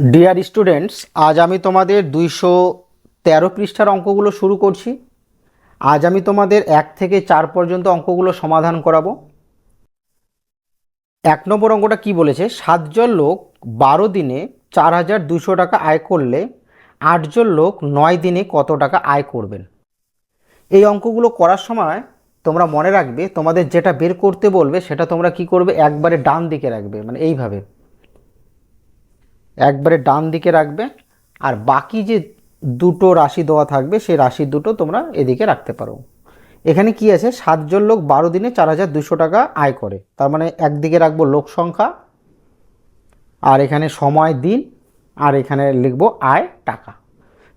Dear students আজ আমি তোমাদের দুইশো তেরো পৃষ্ঠার অঙ্কগুলো শুরু করছি। আজ আমি তোমাদের এক থেকে চার পর্যন্ত অঙ্কগুলো সমাধান করাবো। এক নম্বর অঙ্কটা কি বলেছে? সাতজন লোক বারো দিনে চার হাজার দুশো টাকা আয় করলে আটজন লোক নয় দিনে কত টাকা আয় করবেন। এই অঙ্কগুলো করার সময় তোমরা মনে রাখবে, তোমাদের যেটা বের করতে বলবে সেটা তোমরা কি করবে? একবারে ডান দিকে রাখবে মানে এইভাবে। একবারে ডান দিকে রাখবে, আর বাকি যে দুটো রাশি দেওয়া থাকবে, সেই রাশি দুটো তোমরা এদিকে রাখতে পারো। এখানে কি আছে? সাতজন লোক বারো দিনে চার হাজার দুশো টাকা আয় করে। তার মানে একদিকে রাখব লোক সংখ্যা, আর এখানে সময়, দিন, আর এখানে লিখব আয়, টাকা।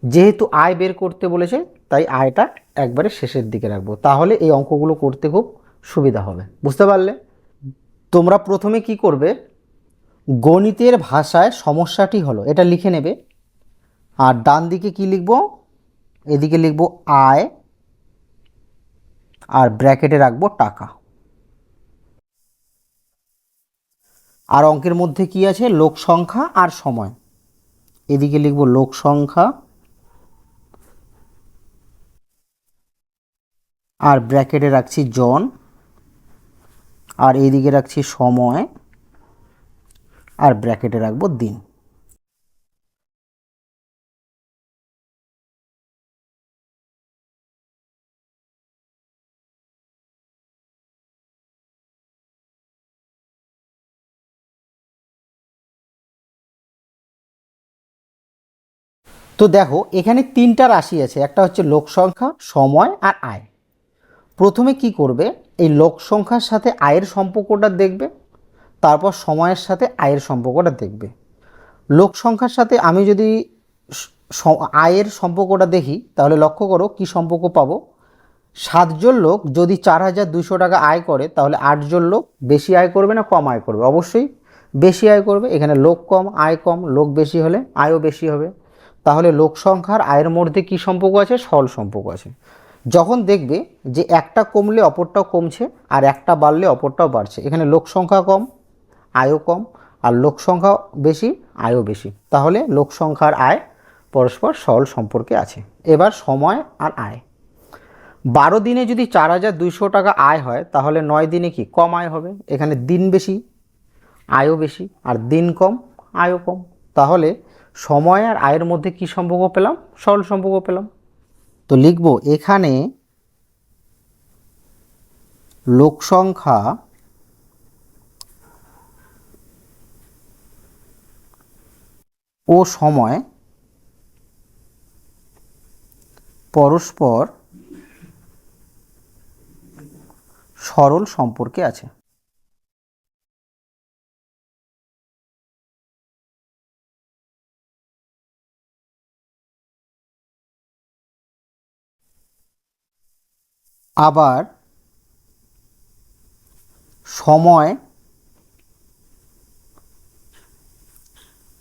যেহেতু আয় বের করতে বলেছে, তাই আয়টা একবারে শেষের দিকে রাখব। তাহলে এই অঙ্কগুলো করতে খুব সুবিধা হবে। বুঝতে পারলে? তোমরা প্রথমে কি করবে? গণিতের ভাষায় সমস্যাটি হলো, এটা লিখে নেবে। আর ডান দিকে কি লিখব? এদিকে লিখব আয়, আর ব্র্যাকেটে রাখব টাকা। আর অঙ্কের মধ্যে কি আছে? লোক সংখ্যা আর সময়। এদিকে লিখব লোক সংখ্যা, আর ব্র্যাকেটে রাখছি জন, আর এইদিকে রাখছি সময়। আর ব্র্যাকেটে রাখব দিন। তো দেখো, এখানে তিনটা রাশি আছে। একটা হচ্ছে লোক সংখ্যা, সময় আর আয়। প্রথমে কি করবে? এই লোক সংখ্যার সাথে আয়ের সম্পর্কটা দেখবে। তারপর সময়ের সাথে আয়ের সম্পর্কটা দেখবে। লোক সংখ্যার সাথে আমি যদি আয়ের সম্পর্কটা দেখি, তাহলে লক্ষ্য করো কি সম্পর্ক পাবো? সাতজন লোক যদি চার হাজার দুশো টাকা আয় করে, তাহলে আটজন লোক বেশি আয় করবে না কম আয় করবে? অবশ্যই বেশি আয় করবে। এখানে লোক কম, আয় কম, লোক বেশি হলে আয়ও বেশি হবে। তাহলে লোক সংখ্যার আয়ের মধ্যে কি সম্পর্ক আছে? সরল সম্পর্ক আছে। যখন দেখবে যে একটা কমলে অপরটাও কমছে, আর একটা বাড়লে অপরটাও বাড়ছে। এখানে লোক সংখ্যা কম আয়ও কম আর লোক সংখ্যা বেশি, আয়ও বেশি। তাহলে লোক সংখ্যার আয় পরস্পর সরল সম্পর্কে আছে। এবার সময় আর আয়। বারো দিনে যদি চার হাজার দুইশো টাকা আয় হয়, তাহলে নয় দিনে কি কম আয় হবে? এখানে দিন বেশি, আয়ও বেশি আর দিন কম, আয়ও কম। তাহলে সময় আর আয়ের মধ্যে কি সম্পর্ক পেলাম? সরল সম্পর্ক পেলাম। তো লিখব এখানে লোক সংখ্যা ও সময় পরস্পর সরল সম্পর্কে আছে। আবার সময়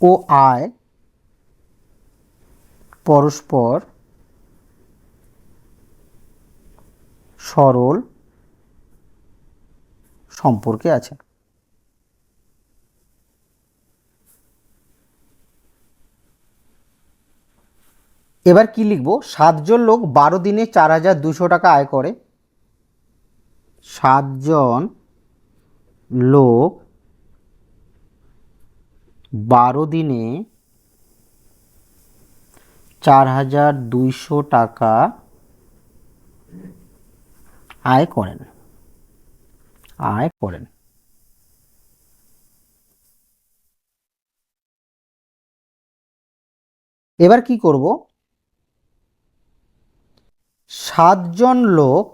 ও আয় পরস্পর সরল সম্পর্কে আছে। এবার কি লিখব? সাতজন লোক বারো দিনে চার হাজার দুশো টাকা আয় করে। সাতজন লোক বারো দিনে চার হাজার দুইশো টাকা আয় করেন। আয় করেন। এবার কি করব? সাতজন লোক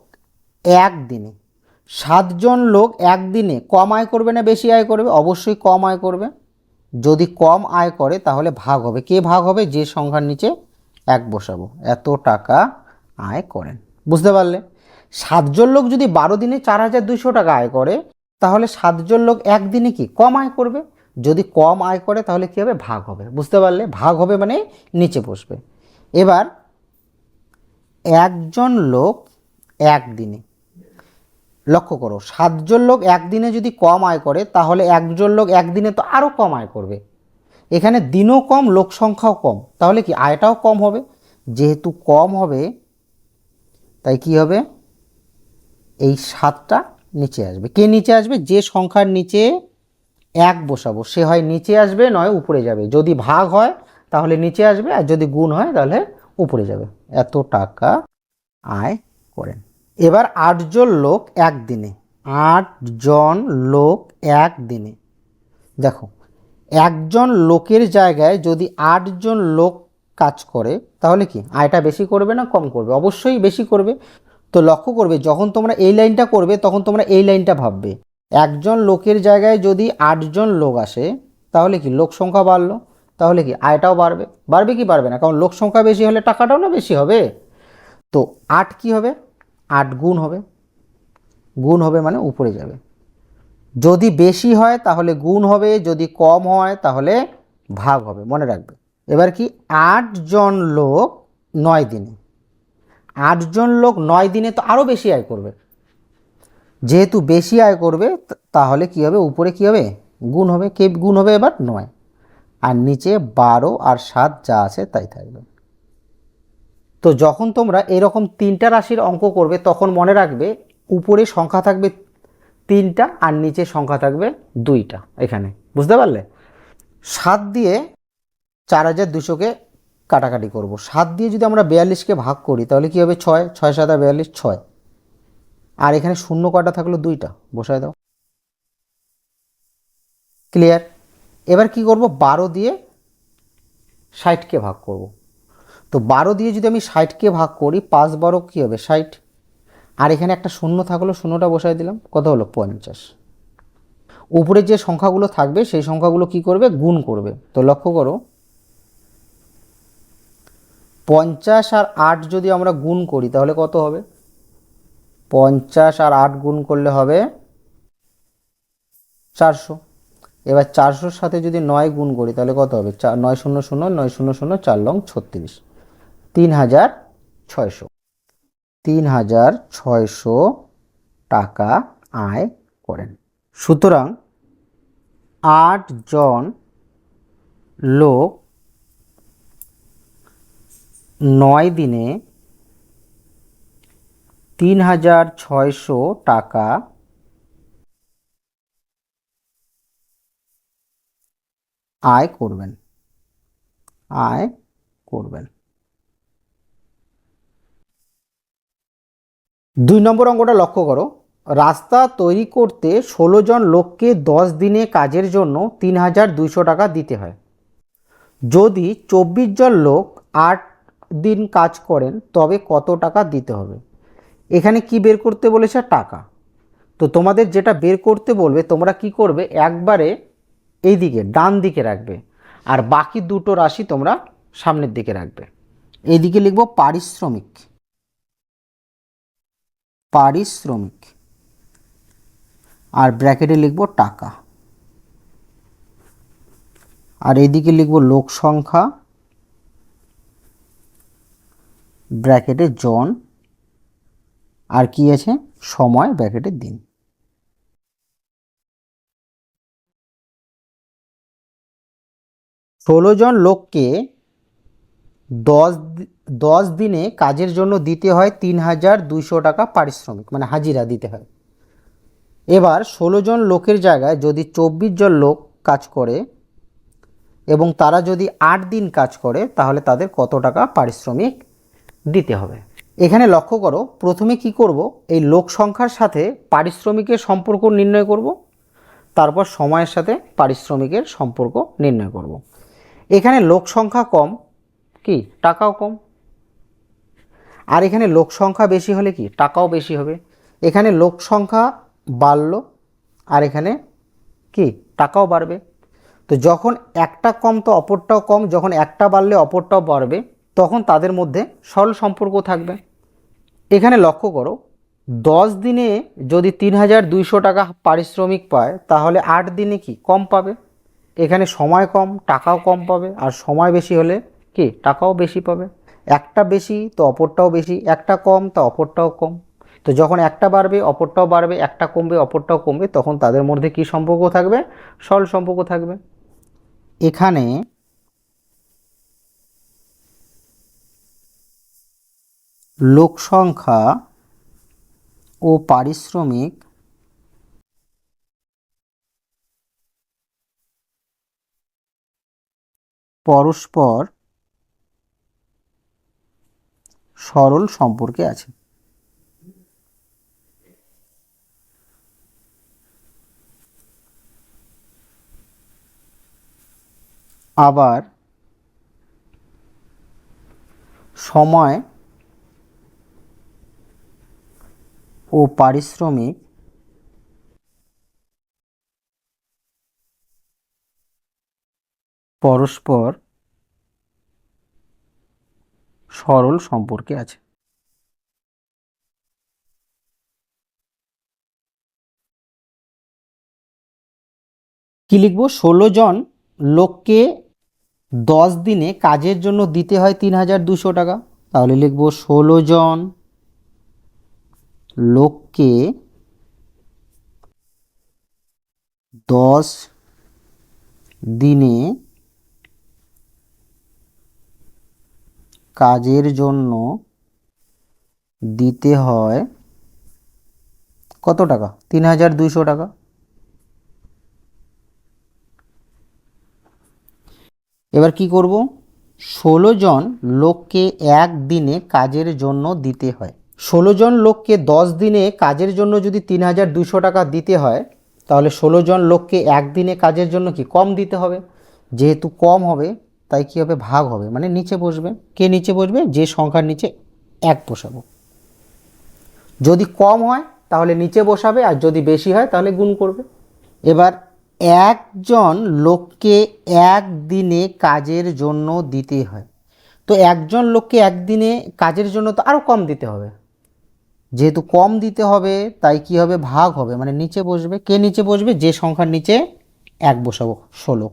একদিনে, সাতজন লোক একদিনে কম আয় করবে না বেশি আয় করবে? অবশ্যই কম আয় করবে। যদি কম আয় করে তাহলে ভাগ হবে। কে ভাগ হবে? যে সংখ্যার নিচে এক বসাবো। এত টাকা আয় করেন। বুঝতে পারলে? সাতজন লোক যদি বারো দিনে চার হাজার দুশো টাকা আয় করে, তাহলে সাতজন লোক একদিনে কি কম আয় করবে? যদি কম আয় করে, তাহলে কী হবে? ভাগ হবে। বুঝতে পারলে? ভাগ হবে মানে নিচে বসবে। এবার একজন লোক একদিনে, লক্ষ্য করো, সাতজন লোক একদিনে যদি কম আয় করে, তাহলে একজন লোক একদিনে তো আরও কম আয় করবে। এখানে দিনও কম, লোক সংখ্যাও কম। তাহলে কি আয়টাও কম হবে? যেহেতু কম হবে, তাই কি হবে? এই সাতটা নিচে আসবে। কে নিচে আসবে? যে সংখ্যার নিচে এক বসাবো। সে হয় নিচে আসবে, নয় উপরে যাবে। যদি ভাগ হয়, তাহলে নিচে আসবে, আর যদি গুণ হয়, তাহলে উপরে যাবে। এত টাকা আয় করেন। এবার আটজন লোক একদিনে। আটজন লোক একদিনে। দেখো একজন লোকের জায়গায় যদি আটজন লোক কাজ করে, তাহলে কি? আয়টা বেশি করবে না কম করবে? অবশ্যই বেশি করবে। তো লক্ষ্য করবে, যখন তোমরা এই লাইনটা করবে, তখন তোমরা এই লাইনটা ভাববে। একজন লোকের জায়গায় যদি আটজন লোক আসে, তাহলে কি? লোক সংখ্যা বাড়লো। তাহলে কি? আয়টাও বাড়বে। বাড়বে কি? বাড়বে না। কারণ লোক সংখ্যা বেশি হলে টাকাটাও না বেশি হবে। তো আট কি হবে? আট গুণ হবে। গুণ হবে মানে উপরে যাবে। যদি বেশি হয় তাহলে গুণ হবে, যদি কম হয় তাহলে ভাগ হবে, মনে রাখবে। এবার কি? আটজন লোক নয় দিনে। আটজন লোক নয় দিনে তো আরও বেশি আয় করবে। যেহেতু বেশি আয় করবে তাহলে কি হবে? উপরে কি হবে? গুণ হবে। কে গুণ হবে এবার? নয়। আর নিচে বারো আর সাত যা আছে তাই থাকবে। তো যখন তোমরা এরকম তিনটা রাশির অঙ্ক করবে, তখন মনে রাখবে উপরে সংখ্যা থাকবে তিনটা আর নিচে সংখ্যা থাকবে দুইটা এখানে। বুঝতে পারলে? সাত দিয়ে চার হাজার দুশোকে কাটাকাটি করব। সাত দিয়ে যদি আমরা বিয়াল্লিশকে ভাগ করি, তাহলে কী হবে ছয়? ছয় আর বিয়াল্লিশ, ছয়। আর এখানে শূন্য কটা থাকল দুইটা। বসায় দাও। ক্লিয়ার? এবার কি করব? বারো দিয়ে ষাটকে ভাগ করব। তো বারো দিয়ে যদি আমি ষাটকে ভাগ করি, পাঁচ বারো কী হবে? ষাট। আর এখানে একটা শূন্য থাকল, শূন্যটা বসাই দিলাম। কত হলো? পঞ্চাশ। উপরে যে সংখ্যাগুলো থাকবে, সেই সংখ্যাগুলো কি করবে? গুণ করবে। তো লক্ষ্য করো, পঞ্চাশ আর আট যদি আমরা গুণ করি, তাহলে কত হবে? পঞ্চাশ আর আট গুণ করলে হবে চারশো। এবার চারশোর সাথে যদি নয় গুণ করি, তাহলে কত হবে? চার নয় শূন্য শূন্য, নয় শূন্য শূন্য, চার লং ছত্রিশ। তিন হাজার ছয়শো। তিন হাজার ছয়শো টাকা আয় করেন। সুতরাং আটজন লোক নয় দিনে তিন হাজার ছয়শো টাকা আয় করবেন। আয় করবেন। দুই নম্বর অঙ্কটা লক্ষ্য করো। রাস্তা তৈরি করতে ষোলো জন লোককে দশ দিনে কাজের জন্য তিন হাজার দুইশো টাকা দিতে হয়। যদি চব্বিশ জন লোক আট দিন কাজ করেন, তবে কত টাকা দিতে হবে? এখানে কি বের করতে বলেছে? টাকা। তো তোমাদের যেটা বের করতে বলবে, তোমরা কি করবে? একবারে এই দিকে ডান দিকে রাখবে। আর বাকি দুটো রাশি তোমরা সামনের দিকে রাখবে। এইদিকে লিখব পারিশ্রমিক। পারিশ্রমিক। আর ব্র্যাকেটে লিখব টাকা। আর এদিকে লিখব লোক সংখ্যা। ব্র্যাকেটে জন। আর কি আছে? সময় ব্র্যাকেটে দিন। ষোলো জন লোককে দশ দশ দিনে কাজের জন্য দিতে হয় তিন হাজার দুইশো টাকা পারিশ্রমিক মানে হাজিরা দিতে হয়। এবার ষোলো জন লোকের জায়গায় যদি চব্বিশ জন লোক কাজ করে এবং তারা যদি আট দিন কাজ করে, তাহলে তাদের কত টাকা পারিশ্রমিক দিতে হবে? এখানে লক্ষ্য করো, প্রথমে কি করব? এই লোক সংখ্যার সাথে পারিশ্রমিকের সম্পর্ক নির্ণয় করব, তারপর সময়ের সাথে পারিশ্রমিকের সম্পর্ক নির্ণয় করব। এখানে লোক সংখ্যা কম কি? টাকাও কম। আর এখানে লোক সংখ্যা বেশি হলে কি? টাকাও বেশি হবে। এখানে লোক সংখ্যা বাড়ল, আর এখানে কি? টাকাও বাড়বে। তো যখন একটা কম তো অপরটাও কম, যখন একটা বাড়লে অপরটাও বাড়বে, তখন তাদের মধ্যে সরল সম্পর্ক থাকবে। এখানে লক্ষ্য করো, দশ দিনে যদি তিন হাজার দুইশো টাকা পারিশ্রমিক পায়, তাহলে আট দিনে কি? কম পাবে। এখানে সময় কম, টাকাও কম পাবে। আর সময় বেশি হলে কি? টাকাও বেশি পাবে। একটা বেশি, তো অপরটাও বেশি। একটা কম, তো অপরটাও কম। তো যখন একটা বাড়বে, অপরটাও বাড়বে, একটা কমবে, অপরটাও কমবে, তখন তাদের মধ্যে কি সম্পর্ক থাকবে? সরল সম্পর্ক থাকবে। এখানে লোক সংখ্যা ও পারিশ্রমিক পরস্পর সরল সম্পর্কে আছে। আবার সময় ও পারিশ্রমিক পরস্পর সরল সম্পর্কে আছে। কি লিখব? ষোলো জন লোককে দশ দিনে কাজের জন্য দিতে হয় তিন হাজার দুশো টাকা। তাহলে লিখব ষোলো জন লোককে দশ দিনে কাজের জন্য দিতে হয় কত টাকা? তিন হাজার দুইশো টাকা। এবার কি করব? ষোলো জন লোককে এক দিনে কাজের জন্য দিতে হয়। ষোলো জন লোককে দশ দিনে কাজের জন্য যদি তিন হাজার দুশো টাকা দিতে হয়, তাহলে ষোলো জন লোককে একদিনে কাজের জন্য কি কম দিতে হবে? যেহেতু কম হবে তাই কী হবে? ভাগ হবে। মানে নিচে বসবে। কে নিচে বসবে? যে সংখ্যার নিচে এক বসাবো। যদি কম হয়, তাহলে নিচে বসাবে, আর যদি বেশি হয়, তাহলে গুণ করবে। এবার একজন লোককে একদিনে কাজের জন্য দিতে হয়। তো একজন লোককে একদিনে কাজের জন্য তো আরও কম দিতে হবে। যেহেতু কম দিতে হবে, তাই কি হবে? ভাগ হবে। মানে নিচে বসবে। কে নিচে বসবে? যে সংখ্যার নিচে এক বসাবো। ষোলো।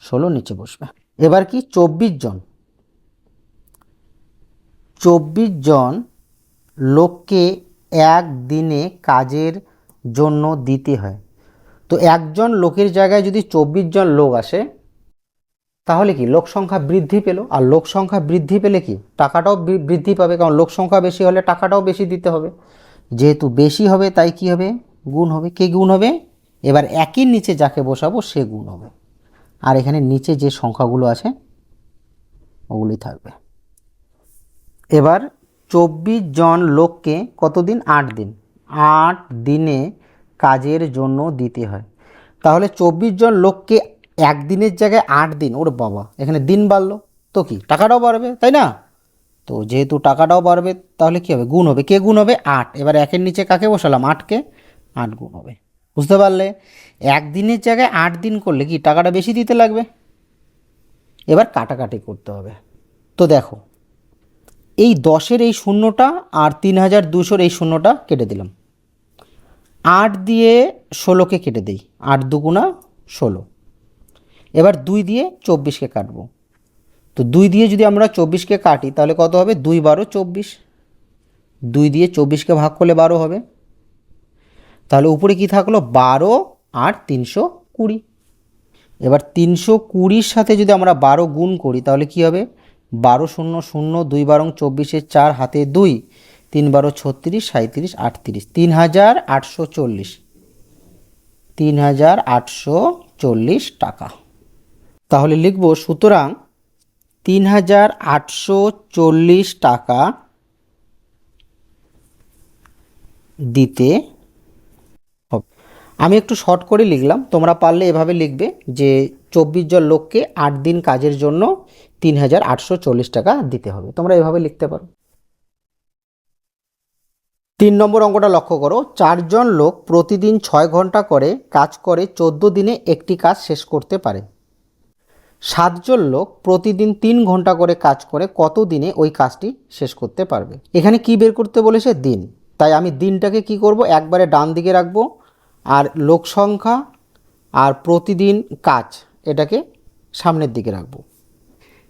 ষোলো নিচে বসবে। এবার কি? চব্বিশ জন। চব্বিশ জন লোককে এক দিনে কাজের জন্য দিতে হয়। তো একজন লোকের জায়গায় যদি চব্বিশ জন লোক আসে, তাহলে কি? লোক সংখ্যা বৃদ্ধি পেল। আর লোক সংখ্যা বৃদ্ধি পেলে কি? টাকাটাও বৃদ্ধি পাবে। কারণ লোক সংখ্যা বেশি হলে টাকাটাও বেশি দিতে হবে। যেহেতু বেশি হবে, তাই কি হবে? গুণ হবে। কে গুণ হবে? এবার একই নিচে যাকে বসাবো, সে গুণ হবে। আর এখানে নিচে যে সংখ্যাগুলো আছে ওগুলি থাকবে। এবার চব্বিশ জন লোককে কতদিন? আট দিন। আট দিনে কাজের জন্য দিতে হয়। তাহলে চব্বিশ জন লোককে একদিনের জায়গায় আট দিন। ওর বাবা, এখানে দিন বাড়লো। তো কি, টাকাটাও বাড়বে, তাই না? তো যেহেতু টাকাটাও বাড়বে, তাহলে কী হবে? গুণ হবে। কে গুণ হবে? আট। এবার একের নিচে কাকে বসালাম? আটকে আট গুণ হবে। বুঝতে পারলে? একদিনের জায়গায় আট দিন করলে কি টাকাটা বেশি দিতে লাগবে? এবার কাটাকাটি করতে হবে। তো দেখো, এই দশের এই শূন্যটা আর তিন হাজার দুশোর এই শূন্যটা কেটে দিলাম। আট দিয়ে ষোলোকে কেটে দিই। আট দুগুণা ষোলো। এবার দুই দিয়ে চব্বিশকে কাটবো। তো দুই দিয়ে যদি আমরা চব্বিশকে কাটি, তাহলে কত হবে? দুই বারো চব্বিশ। দুই দিয়ে চব্বিশকে ভাগ করলে বারো হবে। তাহলে উপরে কি থাকল? বারো আর তিনশো কুড়ি। এবার তিনশো কুড়ির সাথে যদি আমরা বারো গুণ করি, তাহলে কি হবে? বারো শূন্য শূন্য, দুই বারং চব্বিশের চার, হাতে দুই, তিন বারো ছত্রিশ সাঁত্রিশ আটত্রিশ। তিন হাজার আটশো চল্লিশ। তিন হাজার আটশো চল্লিশ টাকা। তাহলে লিখব, সুতরাং তিন হাজার আটশো চল্লিশ টাকা দিতে আমি একটু শর্ট করে লিখলাম। তোমরা পারলে এভাবে লিখবে যে চব্বিশ জন লোককে আট দিন কাজের জন্য তিন হাজার আটশো চল্লিশ টাকা দিতে হবে। তোমরা এভাবে লিখতে পারো। তিন নম্বর অঙ্কটা লক্ষ্য করো। চারজন লোক প্রতিদিন ছয় ঘণ্টা করে কাজ করে চোদ্দ দিনে একটি কাজ শেষ করতে পারে। সাতজন লোক প্রতিদিন তিন ঘণ্টা করে কাজ করে কত দিনে ওই কাজটি শেষ করতে পারবে? এখানে কি বের করতে বলেছে? দিন। তাই আমি দিনটাকে কি করব? একবারে ডান দিকে রাখব। আর লোক সংখ্যা আর প্রতিদিন কাজ, এটাকে সামনের দিকে রাখব।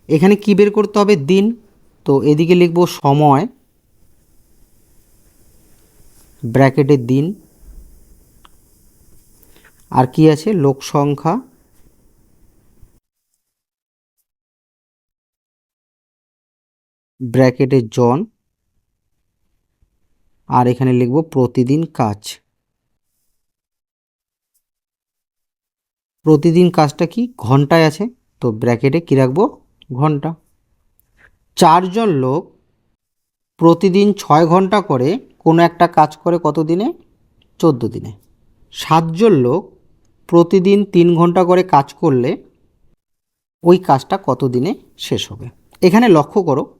এখানে কি বের করতে হবে? দিন। তো এদিকে লিখব সময়, ব্র্যাকেটে দিন। আর কি আছে? লোক সংখ্যা। ব্র্যাকেটে জন। আর এখানে লিখব প্রতিদিন কাজ। প্রতিদিন কাজটা কি? ঘন্টায় আছে। তো ব্র্যাকেটে কী রাখব? ঘণ্টা। চারজন লোক প্রতিদিন ছয় ঘণ্টা করে কোনো একটা কাজ করে কত দিনে? চোদ্দ দিনে। সাতজন লোক প্রতিদিন তিন ঘণ্টা করে কাজ করলে ওই কাজটা কত দিনে শেষ হবে? এখানে লক্ষ্য করো।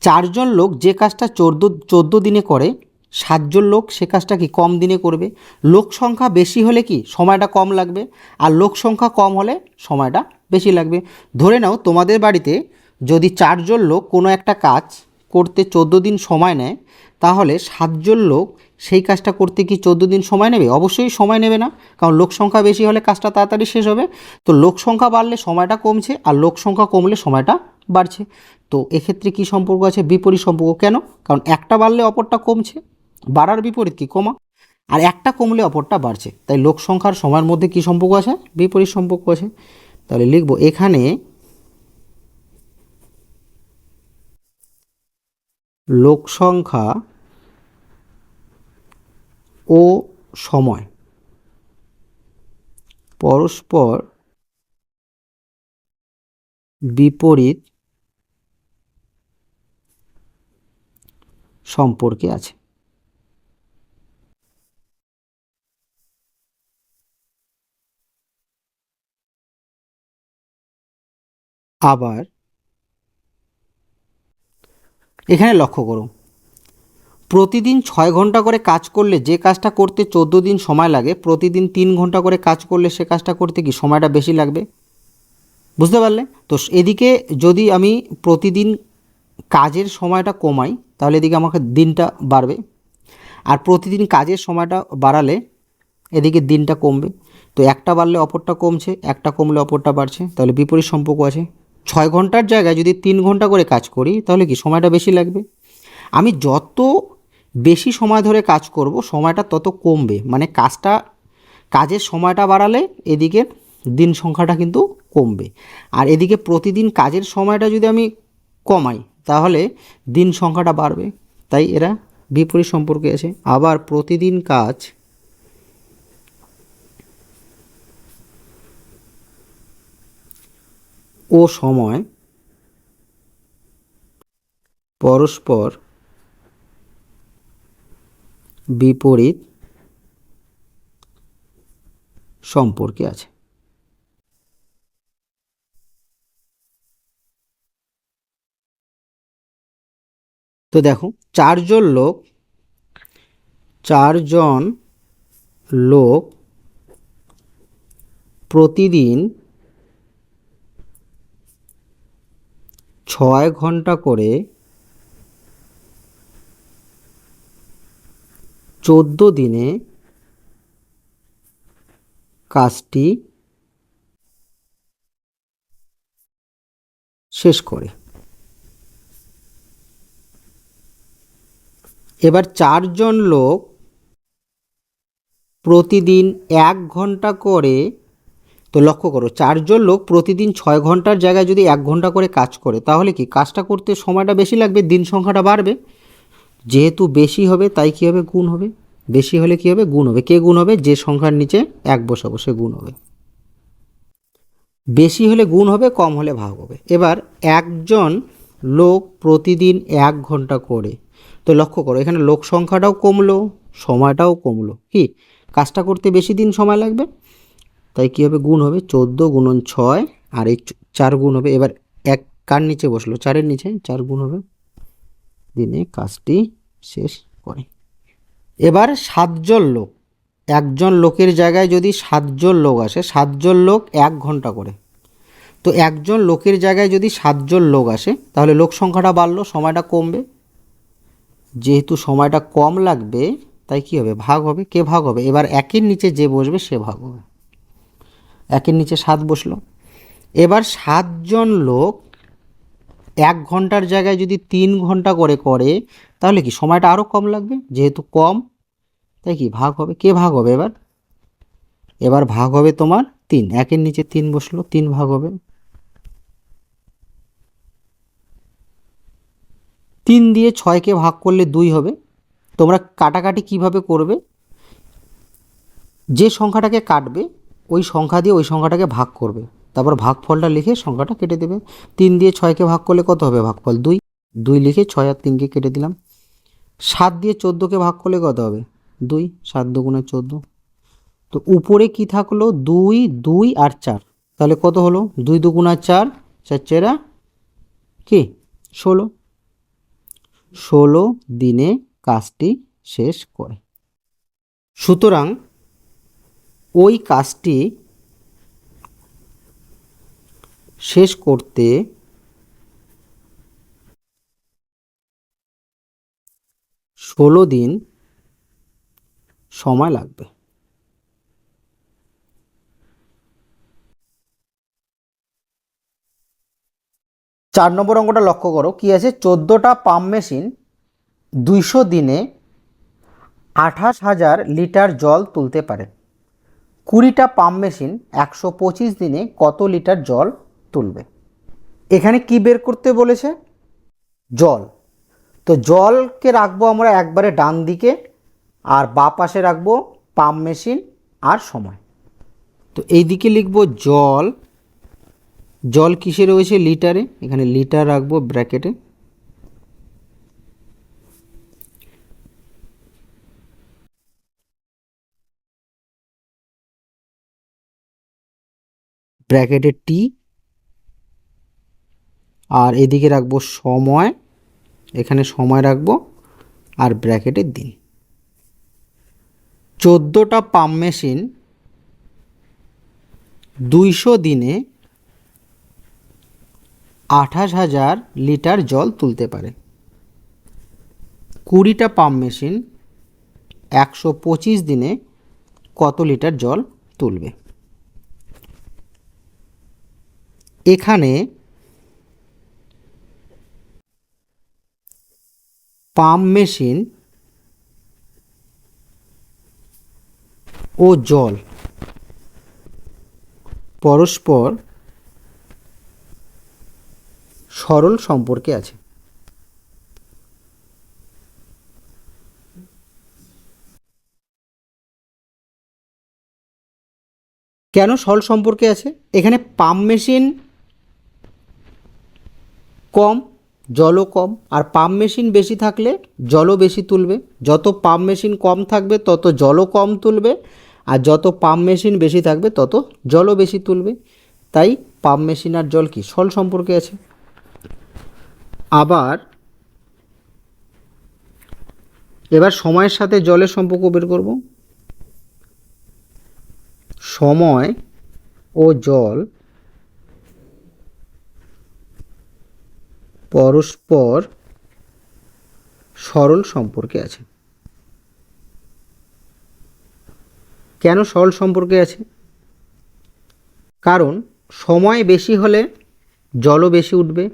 চারজন লোক যে কাজটা চোদ্দ চোদ্দ দিনে করে সাতজন লোক, সে কাজটা কি কম দিনে করবে? লোক সংখ্যা বেশি হলে কি সময়টা কম লাগবে? আর লোক সংখ্যা কম হলে সময়টা বেশি লাগবে? ধরে নাও তোমাদের বাড়িতে যদি চারজন লোক কোনো একটা কাজ করতে চোদ্দ দিন সময় নেয়, তাহলে সাতজন লোক সেই কাজটা করতে কি চোদ্দ দিন সময় নেবে? অবশ্যই সময় নেবে না, কারণ লোক সংখ্যা বেশি হলে কাজটা তাড়াতাড়ি শেষ হবে। তো লোক সংখ্যা বাড়লে সময়টা কমছে, আর লোক সংখ্যা কমলে সময়টা বাড়ছে। তো এক্ষেত্রে কি সম্পর্ক আছে? বিপরীত সম্পর্ক। কেন? কারণ একটা বাড়লে অপরটা কমছে। বাড়ার বিপরীত কি? কমা। আর একটা কমলে অপরটা বাড়ছে। তাই লোক সংখ্যার সময়ের মধ্যে কি সম্পর্ক আছে? বিপরীত সম্পর্ক আছে। তাহলে লিখব এখানে লোক সংখ্যা ও সময় পরস্পর বিপরীত সম্পর্কে আছে। আবার এখানে লক্ষ্য করো প্রতিদিন ছয় ঘণ্টা করে কাজ করলে যে কাজটা করতে চোদ্দ দিন সময় লাগে, প্রতিদিন তিন ঘণ্টা করে কাজ করলে সে কাজটা করতে কি সময়টা বেশি লাগবে? বুঝতে পারলে তো এদিকে যদি আমি প্রতিদিন কাজের সময়টা কমাই, তাহলে এদিকে আমাকে দিনটা বাড়বে। আর প্রতিদিন কাজের সময়টা বাড়ালে এদিকে দিনটা কমবে। তো একটা বাড়লে অপরটা কমছে, একটা কমলে অপরটা বাড়ছে, তাহলে বিপরীত সম্পর্ক আছে। ছয় ঘণ্টার জায়গায় যদি তিন ঘণ্টা করে কাজ করি, তাহলে কি সময়টা বেশি লাগবে? আমি যত বেশি সময় ধরে কাজ করব, সময়টা তত কমবে। মানে কাজটা, কাজের সময়টা বাড়ালে এদিকে দিন সংখ্যাটা কিন্তু কমবে। আর এদিকে প্রতিদিন কাজের সময়টা যদি আমি কমাই, তাহলে দিন সংখ্যাটা বাড়বে। তাই এরা বিপরীত সম্পর্কে আছে। আবার প্রতিদিন কাজ ও সময় পরস্পর বিপরীত সম্পর্কে আছে। তো দেখো চারজন লোক চারজন লোক প্রতিদিন ছয় ঘণ্টা করে চোদ্দ দিনে কাজটি শেষ করে। এবার চারজন লোক প্রতিদিন এক ঘণ্টা করে তো লক্ষ্য করো, চারজন লোক প্রতিদিন ছয় ঘণ্টার জায়গায় যদি এক ঘণ্টা করে কাজ করে, তাহলে কি কাজটা করতে সময়টা বেশি লাগবে? দিন সংখ্যাটা বাড়বে? যেহেতু বেশি হবে, তাই কী হবে? গুণ হবে। বেশি হলে কী হবে? গুণ হবে। কে গুণ হবে? যে সংখ্যার নিচে এক বসাবো সে গুণ হবে। বেশি হলে গুণ হবে, কম হলে ভাগ হবে। এবার একজন লোক প্রতিদিন এক ঘণ্টা করে, তো লক্ষ্য করো, এখানে লোক সংখ্যাটাও কমলো, সময়টাও কমলো। কি? কাজটা করতে বেশি দিন সময় লাগবে? তাই কী হবে? গুণ হবে চোদ্দ গুণন ছয়, আর এই চার গুণ হবে। এবার এক কার নিচে বসল? চারের নিচে। চার গুণ হবে। দিনে কাজটি শেষ করে। এবার সাতজন লোক। একজন লোকের জায়গায় যদি সাতজন লোক আসে, সাতজন লোক এক ঘণ্টা করে। তো একজন লোকের জায়গায় যদি সাতজন লোক আসে, তাহলে লোক সংখ্যাটা বাড়লো, সময়টা কমবে। যেহেতু সময়টা কম লাগবে, তাই কী হবে? ভাগ হবে। কে ভাগ হবে? এবার একের নিচে যে বসবে, সে ভাগ হবে। একের নিচে সাত বসল। এবার সাতজন লোক এক ঘণ্টার জায়গায় যদি তিন ঘণ্টা করে করে, তাহলে কি সময়টা আরও কম লাগবে? যেহেতু কম, তাই কি ভাগ হবে? কে ভাগ হবে এবার? এবার ভাগ হবে তোমার তিন। একের নিচে তিন বসল, তিন ভাগ হবে। তিন দিয়ে ছয়কে ভাগ করলে দুই হবে। তোমরা কাটাকাটি কীভাবে করবে? যে সংখ্যাটাকে কাটবে ওই সংখ্যা দিয়ে ওই সংখ্যাটাকে ভাগ করবে। তারপর ভাগফলটা লিখে সংখ্যাটা কেটে দেবে। তিন দিয়ে ছয়কে ভাগ করলে কত হবে? ভাগফল দুই। দুই লিখে ছয় আর তিনকে কেটে দিলাম। সাত দিয়ে চোদ্দোকে ভাগ করলে কত হবে? দুই। সাত দুগুণে চোদ্দ। তো উপরে কি থাকল? দুই দুই আর চার। তাহলে কত হলো? দুই দুগুণা চার চার চেরা কি? ষোলো। ষোলো দিনে কাজটি শেষ করে। সুতরাং ওই কাজটি শেষ করতে ষোলো দিন সময় লাগবে। চার নম্বর অঙ্কটা লক্ষ্য করো, কি আছে? চোদ্দোটা পাম্প মেশিন দুইশো দিনে আঠাশ হাজার লিটার জল তুলতে পারে। কুড়িটা পাম্প মেশিন একশো পঁচিশ দিনে কত লিটার জল তুলবে? এখানে কি বের করতে বলেছে? জল। তো জলকে রাখব আমরা একবারে ডান দিকে আর বা পাশে রাখব পাম্প মেশিন আর সময়। তো এই দিকে লিখব জল। জল কিসে রয়েছে? লিটারে এখানে লিটার রাখব ব্র্যাকেটে ব্র্যাকেটে টি। আর এদিকে রাখব সময়। এখানে সময় রাখব। আর ব্র্যাকেটের দিন। চোদ্দোটা পাম্প মেশিন দুইশো দিনে আঠাশ হাজার লিটার জল তুলতে পারে। কুড়িটা পাম্প মেশিন একশো পঁচিশ দিনে কত লিটার জল তুলবে? এখানে পাম্প মেশিন ও জল পরস্পর সরল সম্পর্কে আছে। কেন সরল সম্পর্কে আছে? এখানে পাম্প মেশিন কম, জলও কম। আর পাম্প মেশিন বেশি থাকলে জলও বেশি তুলবে। যত পাম্প মেশিন কম থাকবে, তত জলও কম তুলবে। আর যত পাম্প মেশিন বেশি থাকবে, তত জলও বেশি তুলবে। তাই পাম্প মেশিন আর জল কি? সল সম্পর্কে আছে। আবার এবার সময়ের সাথে জলের সম্পর্ক বের করব। সময় ও জল পরস্পর সরল সম্পর্কে আছে। কেন সরল সম্পর্কে আছে? কারণ সময় বেশি হলে জলও বেশি উঠবে,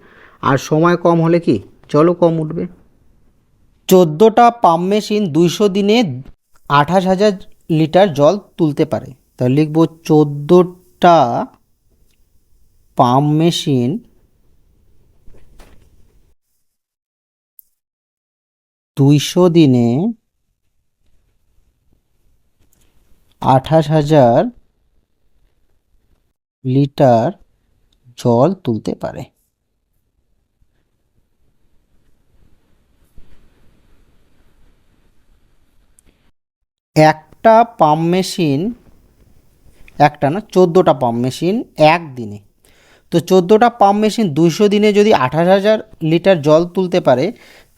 আর সময় কম হলে কি? জলও কম উঠবে। চোদ্দোটা পাম্প মেশিন দুইশো দিনে আঠাশ হাজার লিটার জল তুলতে পারে। তাহলে লিখব চোদ্দোটা পাম্প মেশিন দুইশো দিনে আঠাশ হাজার লিটার জল তুলতে পারে। একটা পাম্প মেশিন একটা না চোদ্দোটা পাম্প মেশিন একদিনে। তো চোদ্দোটা পাম্প মেশিন দুইশো দিনে যদি আঠাশ হাজার লিটার জল তুলতে পারে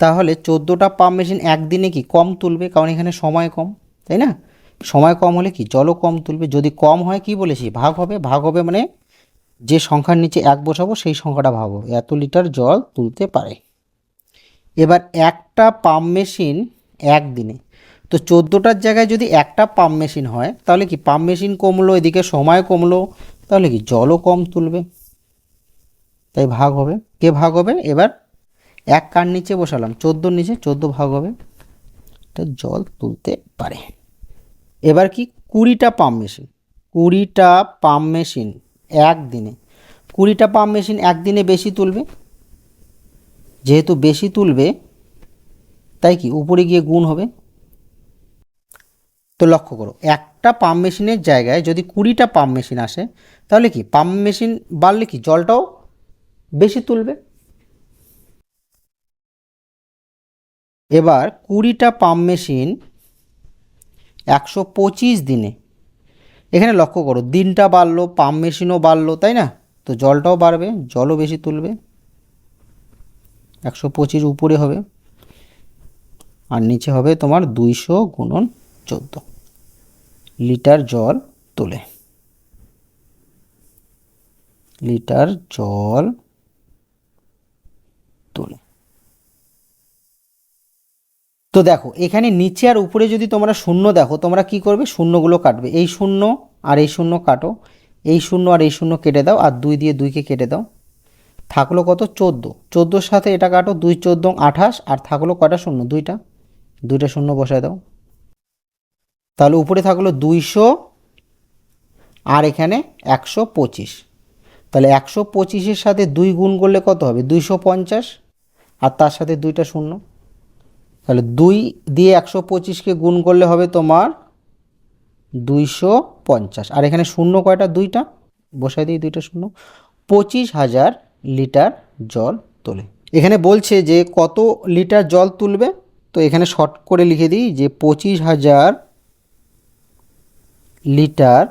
তাহলে চোদ্দোটা পাম্প মেশিন একদিনে কি কম তুলবে? কারণ এখানে সময় কম, তাই না? সময় কম হলে কি? জলও কম তুলবে। যদি কম হয় কি বলেছি? ভাগ হবে। ভাগ হবে মানে যে সংখ্যার নিচে এক বসাবো, সেই সংখ্যাটা ভাগ হবে। এত লিটার জল তুলতে পারে। এবার একটা পাম্প মেশিন একদিনে। তো চোদ্দোটার জায়গায় যদি একটা পাম্প মেশিন হয়, তাহলে কি পাম্প মেশিন কমলো, এদিকে সময় কমলো, তাহলে কি জলও কম তুলবে? তাই ভাগ হবে। কে ভাগ হবে? এবার এক কার নিচে বসালাম, চোদ্দোর নিচে চোদ্দ ভাগ হবে। এটা জল তুলতে পারে। এবার কি? কুড়িটা পাম্প মেশিন। কুড়িটা পাম্প মেশিন একদিনে। কুড়িটা পাম্প মেশিন একদিনে বেশি তুলবে? যেহেতু বেশি তুলবে, তাই কি? উপরে গিয়ে গুণ হবে? তো লক্ষ্য করো, একটা পাম্প মেশিনের জায়গায় যদি কুড়িটা পাম্প মেশিন আসে, তাহলে কি? পাম্প মেশিন বাড়লে কি? জলটাও বেশি তুলবে? এবার কুড়িটা পাম্প মেশিন একশো পঁচিশ দিনে। এখানে লক্ষ্য করো, দিনটা বাড়লো, পাম্প মেশিনও বাড়লো, তাই না? তো জলটাও বাড়বে, জলও বেশি তুলবে। একশো পঁচিশ উপরে হবে, আর নিচে হবে তোমার দুইশো গুণন চোদ্দ লিটার জল তোলে। লিটার জল তোলে তো দেখো, এখানে নিচে আর উপরে যদি তোমরা শূন্য দেখো, তোমরা কি করবে? শূন্যগুলো কাটবে। এই শূন্য আর এই শূন্য কাটো। এই শূন্য আর এই শূন্য কেটে দাও আর দুই দিয়ে দুইকে কেটে দাও। থাকল কত? চোদ্দ। চোদ্দোর সাথে এটা কাটো, দুই, চোদ্দ, আঠাশ আর থাকল কটা শূন্য? দুইটা। দুইটা শূন্য বসায় দাও। তাহলে উপরে থাকল দুইশো আর এখানে একশো পঁচিশ। তাহলে একশো পঁচিশের সাথে দুই গুণ করলে কত হবে? দুইশো পঞ্চাশ। আর তার সাথে দুইটা শূন্য। তাহলে দুই দিয়ে একশো পঁচিশকে গুণ করলে হবে তোমার দুইশো পঞ্চাশ। আর এখানে শূন্য কয়টা? দুইটা। বসাই দিই, দুইটা শূন্য। পঁচিশ হাজার লিটার জল তোলে। এখানে বলছে যে কত লিটার জল তুলবে? তো এখানে শর্ট করে লিখে দিই যে পঁচিশ হাজার লিটার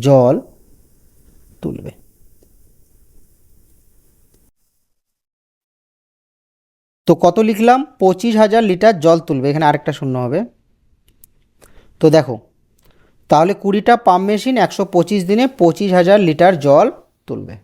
জল তুলবে। তো কত লিখলাম? পঁচিশ হাজার লিটার জল তুলবে। এখানে আরেকটা শূন্য হবে। তো দেখো, তাহলে কুড়িটা পাম্প মেশিন একশো পঁচিশ দিনে পঁচিশ হাজার লিটার জল তুলবে।